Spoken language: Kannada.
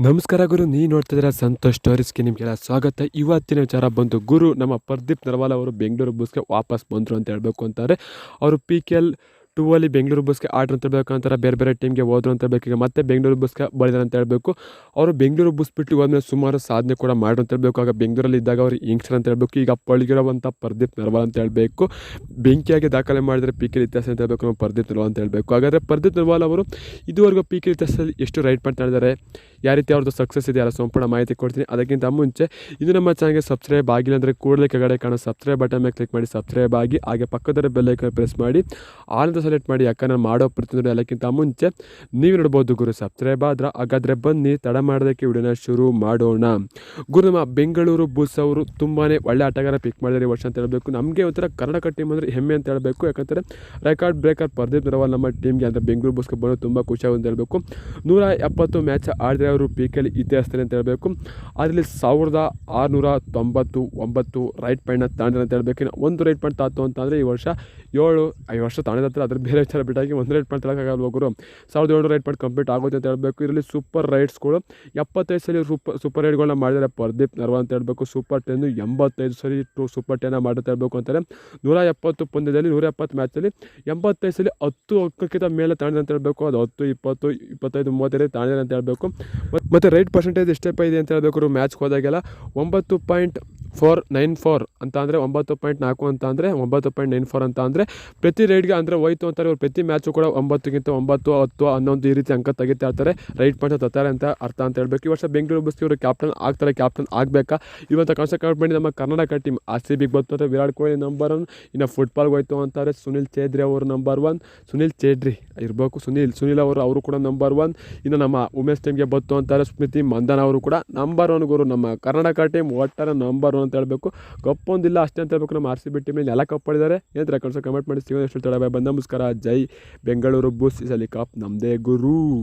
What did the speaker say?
ನಮಸ್ಕಾರ ಗುರು ನೀ ನೋಡ್ತಿದ್ದೀರಾ ಸಂತೋಷ್ ಸ್ಟೋರೀಸ್ಗೆ ನಿಮಗೆಲ್ಲ ಸ್ವಾಗತ. ಇವತ್ತಿನ ವಿಚಾರ ಬಂತು. ಗುರು, ನಮ್ಮ ಪ್ರದೀಪ್ ನರ್ವಾಲ್ ಅವರು ಬೆಂಗಳೂರು ಬಸ್ಗೆ ವಾಪಸ್ ಬಂದರು ಅಂತ ಹೇಳಬೇಕು ಅಂತಾರೆ. ಅವರು ಪಿ ಕೆ ಎಲ್ ಟೂ ಅಲ್ಲಿ ಬೆಂಗಳೂರು ಬಸ್ಗೆ ಆಡ್ರು ಅಂತ ಹೇಳಬೇಕು ಅಂತಾರೆ, ಬೇರೆ ಬೇರೆ ಟೀಮ್ಗೆ ಹೋದ್ರು ಅಂತ ಹೇಳಬೇಕು. ಈಗ ಮತ್ತೆ ಬೆಂಗಳೂರು ಬಸ್ಗೆ ಬಳಿದಾರೆ ಅಂತ ಹೇಳಬೇಕು. ಅವರು ಬೆಂಗಳೂರು ಬಸ್ ಬಿಟ್ಟು ಹೋದ್ಮೇಲೆ ಸುಮಾರು ಸಾಧನೆ ಕೂಡ ಮಾಡ್ರು ಅಂತ ಹೇಳ್ಬೇಕು. ಆಗ ಬೆಂಗಳೂರಲ್ಲಿ ಇದ್ದಾಗ ಅವರು ಯಂಗ್ಸ್ಟರ್ ಅಂತ ಹೇಳ್ಬೇಕು. ಈಗ ಪಳಗಿರುವಂಥ ಪ್ರದೀಪ್ ನರ್ವಾಲ್ ಅಂತ ಹೇಳಬೇಕು. ಬೆಂಕಿಯಾಗಿ ದಾಖಲೆ ಮಾಡಿದರೆ ಪಿ ಕೆ ಇತಿಹಾಸ ಅಂತ ಹೇಳಬೇಕು. ನಾವು ಪ್ರದೀಪ್ ನರ್ವಾಲ್ ಅಂತ ಹೇಳಬೇಕು. ಹಾಗಾದರೆ ಪ್ರದೀಪ್ ನರ್ವಾಲ್ ಅವರು ಇದುವರೆಗೂ ಪಿ ಕೆ ಇತಿಹಾಸದಲ್ಲಿ ಎಷ್ಟು ರೈಟ್ ಮಾಡ್ತಾ ಇದ್ದಾರೆ ಯಾವ ರೀತಿ ಅವ್ರದ್ದು ಸಕ್ಸಸ್ ಇದೆ ಅದರ ಸಂಪೂರ್ಣ ಮಾಹಿತಿ ಕೊಡ್ತೀನಿ. ಅದಕ್ಕಿಂತ ಮುಂಚೆ ಇದು ನಮ್ಮ ಚಾನಲ್ಗೆ ಸಬ್ಸ್ಕ್ರೈಬ್ ಆಗಿಲ್ಲ ಅಂದರೆ ಕೂಡಲೇ ಕೆಳಗಡೆ ಕಾಣೋ ಸಬ್ಸ್ಕ್ರೈಬ್ ಬಟನ್ ಮೇಲೆ ಕ್ಲಿಕ್ ಮಾಡಿ ಸಬ್ಸ್ಕ್ರೈಬ್ ಆಗಿ ಹಾಗೆ ಪಕ್ಕದ ಬೆಲ್ಲೈಕನ್ ಪ್ರೆಸ್ ಮಾಡಿ. ಅಂತ ಸೆಲೆಕ್ಟ್ ಮಾಡಿ ಯಾಕಂದ್ರೆ ನಾನು ಮಾಡೋ ಪ್ರತಿಯೊಂದು ಎಲ್ಲಕ್ಕಿಂತ ಮುಂಚೆ ನೀವು ನೋಡ್ಬೋದು ಗುರು ಸಬ್ಸ್ಕ್ರೈಬ್ ಆದ್ರೆ ಹಾಗಾದರೆ ಬನ್ನಿ, ತಡ ಮಾಡೋದಕ್ಕೆ ವಿಡಿಯೋನ ಶುರು ಮಾಡೋಣ. ಗುರು ನಮ್ಮ ಬೆಂಗಳೂರು ಬುಸ್ ಅವರು ತುಂಬಾ ಒಳ್ಳೆ ಆಟಗಾರ ಪಿಕ್ ಮಾಡಿದ್ದಾರೆ ವರ್ಷ ಅಂತ ಹೇಳಬೇಕು. ನಮಗೆ ಒಂಥರ ಕರ್ನಾಟಕ ಟೀಮ್ ಅಂದರೆ ಹೆಮ್ಮೆ ಅಂತ ಹೇಳಬೇಕು. ಯಾಕಂದರೆ ರೆಕಾರ್ಡ್ ಬ್ರೇಕರ್ ಪ್ರದೀಪ್ ನರವಾಲ್ ನಮ್ಮ ಟೀಮ್ಗೆ ಅಂದರೆ ಬೆಂಗಳೂರು ಬಸ್ಗೆ ಬರೋದು ತುಂಬ ಖುಷಿಯಾಗಿ ಅಂತ ಹೇಳಬೇಕು. ನೂರ ಎಪ್ಪತ್ತು ಮ್ಯಾಚ್ ಆಡಿದ್ರೆ ಅವರು ಪಿಕಲ್ಲಿ ಇತಿಹಾಸದಲ್ಲಿ ಅಂತ ಹೇಳಬೇಕು. ಅದರಲ್ಲಿ ಸಾವಿರದ ಆರುನೂರ ತೊಂಬತ್ತು ಒಂಬತ್ತು ರೈಟ್ ಪಾಯಿಂಟ್ನ ತಾಂಡಿದ್ರೆ ಅಂತ ಹೇಳಬೇಕು. ಒಂದು ರೈಟ್ ಪಾಯಿಂಟ್ ತಾತು ಅಂತಂದರೆ ಈ ವರ್ಷ ಏಳು ಐದು ವರ್ಷ ತಾಂಡಿದ ಹತ್ರ ಬೇರೆ ವಿಚಾರ ಬಿಟ್ಟಾಗಿ ಒಂದು ರೈಟ್ ಪಾಯಿಂಟ್ ತಳಕಾಗಲ್ಲ ಗುರು? ಸಾವಿರದ ಏಳು ರೈಟ್ ಪಾಯಿಂಟ್ ಕಂಪ್ಲೀಟ್ ಆಗುತ್ತೆ ಅಂತ ಹೇಳಬೇಕು. ಇದರಲ್ಲಿ ಸೂಪರ್ ರೈಟ್ಸ್ಗಳು ಎಪ್ಪತ್ತೈದು ಸಲ ಸೂಪರ್ ಸೂಪರ್ ರೈಡ್ಗಳನ್ನ ಮಾಡಿದರೆ ಪ್ರದೀಪ್ ನರ್ವಾ ಅಂತ ಹೇಳಬೇಕು ಸೂಪರ್ ಟೆನ್ನು ಎಂಬತ್ತೈದು ಸರಿ ಟು ಸೂಪರ್ ಟೆನ್ನ ಮಾಡುತ್ತೆ ಹೇಳಬೇಕು ಅಂತಾರೆ. ನೂರ ಎಪ್ಪತ್ತು ಪಂದ್ಯದಲ್ಲಿ ನೂರ ಎಪ್ಪತ್ತು ಮ್ಯಾಚಲ್ಲಿ ಎಂಬತ್ತೈದು ಸಲ ಹತ್ತು ಅಂಕಕ್ಕಿಂತ ಮೇಲೆ ತಾಣಿದೆ ಅಂತ ಹೇಳಬೇಕು. ಅದು ಹತ್ತು, ಇಪ್ಪತ್ತು, ಇಪ್ಪತ್ತೈದು ಮೂವತ್ತೈದು ತಾಣಿದೆ ಅಂತ ಹೇಳಬೇಕು. ಮತ್ತು ರೈಟ್ ಪರ್ಸೆಂಟೇಜ್ ಎಷ್ಟಪ್ಪ ಇದೆ ಅಂತ ಹೇಳಬೇಕು ಮ್ಯಾಚ್ಗೆ ಹೋದಾಗೆಲ್ಲ ಒಂಬತ್ತು ಪಾಯಿಂಟ್ ಫೋರ್ ನೈನ್ ಫೋರ್ ಅಂತ ಅಂದರೆ ಒಂಬತ್ತು ಪಾಯಿಂಟ್ ನಾಲ್ಕು ಅಂತ ಅಂದರೆ ಒಂಬತ್ತು ಪಾಯಿಂಟ್ ನೈನ್ ಫೋರ್ ಅಂತ ಅಂದರೆ ಪ್ರತಿ ರೈಡ್ಗೆ ಅಂದರೆ ಹೋಯ್ತು ಅಂತಾರೆ. ಇವರು ಪ್ರತಿ ಮ್ಯಾಚು ಕೂಡ ಒಂಬತ್ತಕ್ಕಿಂತ ಒಂಬತ್ತು, ಹತ್ತು ಹನ್ನೊಂದು ಈ ರೀತಿ ಅಂಕ ತೆಗಿತಾ ಇರ್ತಾರೆ. ರೈಟ್ ಪಾಯಿಂಟ್ ತತ್ತಾರೆ ಅಂತ ಅರ್ಥ ಅಂತ ಹೇಳ್ಬೇಕು. ಈ ವರ್ಷ ಬೆಂಗಳೂರು ಬಸ್ಗೆ ಇವರು ಕ್ಯಾಪ್ಟನ್ ಆಗ್ತಾರೆ ಕ್ಯಾಪ್ಟನ್ ಆಗಬೇಕಾ? ಇವಂಥ ಕಾನ್ಸೆಪ್ಟ್ ಮಾಡಿ ನಮ್ಮ ಕರ್ನಾಟಕ ಟೀಮ್ ಆರ್ ಸಿ ಬಿಗೆ ಬಂತು ಅಂದರೆ ವಿರಾಟ್ ಕೊಹ್ಲಿ ನಂಬರ್ ಒನ್ ಇನ್ನು ಫುಟ್ಬಾಲ್ಗೆ ಹೋಯ್ತು ಅಂತಾರೆ ಸುನಿಲ್ ಚೇದ್ರಿ ಅವರು ನಂಬರ್ ಒನ್ ಸುನಿಲ್ ಚೇದ್ರಿ ಇರಬೇಕು. ಸುನಿಲ್ ಸುನಿಲ್ ಅವರು ಅವರು ಕೂಡ ನಂಬರ್ ಒನ್ ಇನ್ನು ನಮ್ಮ ವುಮೆನ್ಸ್ ಟೀಮ್ಗೆ ಬಂತು ಅಂತಾರೆ ಸ್ಮೃತಿ ಮಂದನ್ ಅವರು ಕೂಡ ನಂಬರ್ ಒನ್ ಗುರು. ನಮ್ಮ ಕರ್ನಾಟಕ ಟೀಮ್ ಒಟ್ಟಾರೆ ನಂಬರ್ ಒನ್ ಅಂತ ಹೇಳಬೇಕು. ಕಪ್ಪೊಂದಿಲ್ಲ ಅಷ್ಟೇ ಅಂತ ಹೇಳ್ಬೇಕು. ನಮ್ಮ ಆರ್ ಸಿ ಬಿ ಟೀಮಲ್ಲಿ ಎಲ್ಲ ಕಪ್ ಏನು ತರ ಕಳಿಸೋ ಕಮೆಂಟ್ ಮಾಡಿ. ಸಿಗೋದು ಎಷ್ಟು ತಡ ಬಂದ ನಮಸ್ಕಾರ ಜೈ ಬೆಂಗಳೂರು ಬೂಸ್ ಸಲ ಕಪ್ ನಮ್ಮದೇ ಗುರು.